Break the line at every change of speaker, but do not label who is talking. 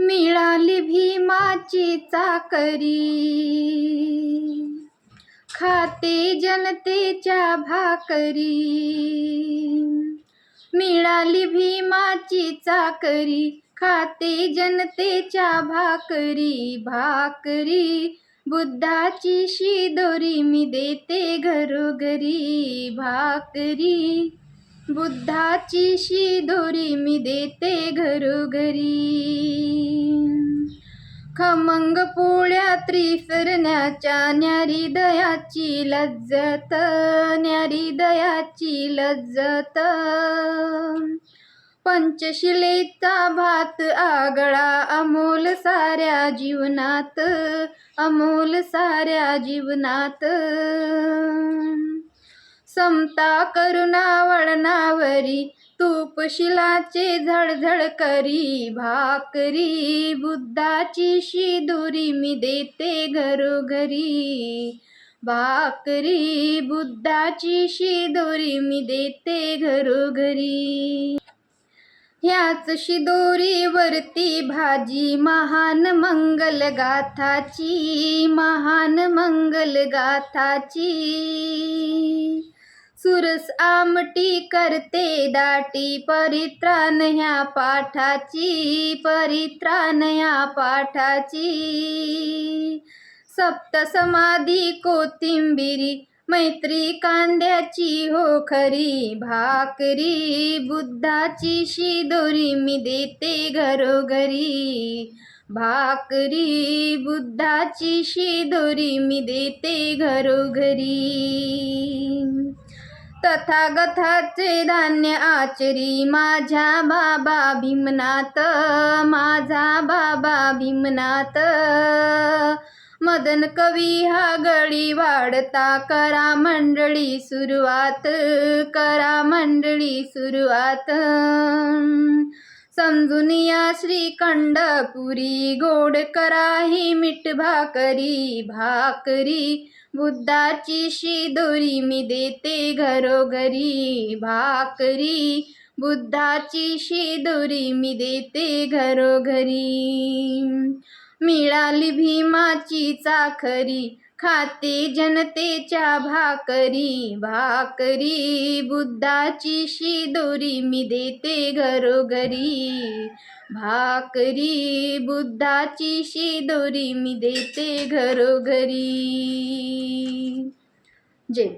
मिळाली भीमाची चाकरी. खाते जनतेच्या भाकरी. मिळाली भीमाची चाकरी. खाते जनतेच्या भाकरी. भाकरी बुद्धाची शिदोरी मी देते घरोघरी. भाकरी बुद्धाची शिदोरी मी देते घरोघरी. खमंग पोळ्या त्रिसरण्याच्या न्यारी दयाची लज्जत न्यारी दयाची लज्जत. पंचशिलेचा भात आगळा अमोल साऱ्या जीवनात अमोल साऱ्या जीवनात. समता करुणा वळणावरी तूप शिलाचे झळझळ करी भाकरी बुद्धाची शिदुरी मी देते घरोघरी. भाकरी बुद्धाची शिदोरी मी देते घरोघरी. ह्याच शिदोरीवरती भाजी महान मंगल गाथाची महान मंगल गाथाची सुरस आमटी करते, दाटी परित्राण ह्या पाठाची परित्राण ह्या पाठाची। सप्त समाधी कोथिंबिरी, मैत्री कांद्याची हो खरी, भाकरी बुद्धाची शिदोरी, मी देते घरोघरी। भाकरी बुद्धाची शिदोरी, मी देते घरोघरी। तथागताचे धान्य आचरी. माझ्या बाबा भीमनाथ माझा बाबा भीमनाथ. मदन कवी हा गळी वाढता. करा मंडळी सुरुवात करा मंडळी सुरुवात. समजुनिया श्रीखंडपुरी गोड कराही मीठ भाकरी भाकरी. बुद्धाची शिदोरी मी देते घरोघरी भाकरी. बुद्धाची शिदोरी मी देते घरोघरी. मिळाली भीमाची चाखरी खाते जनतेच्या भाकरी. भाकरी बुद्धाची शिदोरी मी देते घरोघरी. भाकरी बुद्धाची शिदोरी मी देते घरोघरी. जय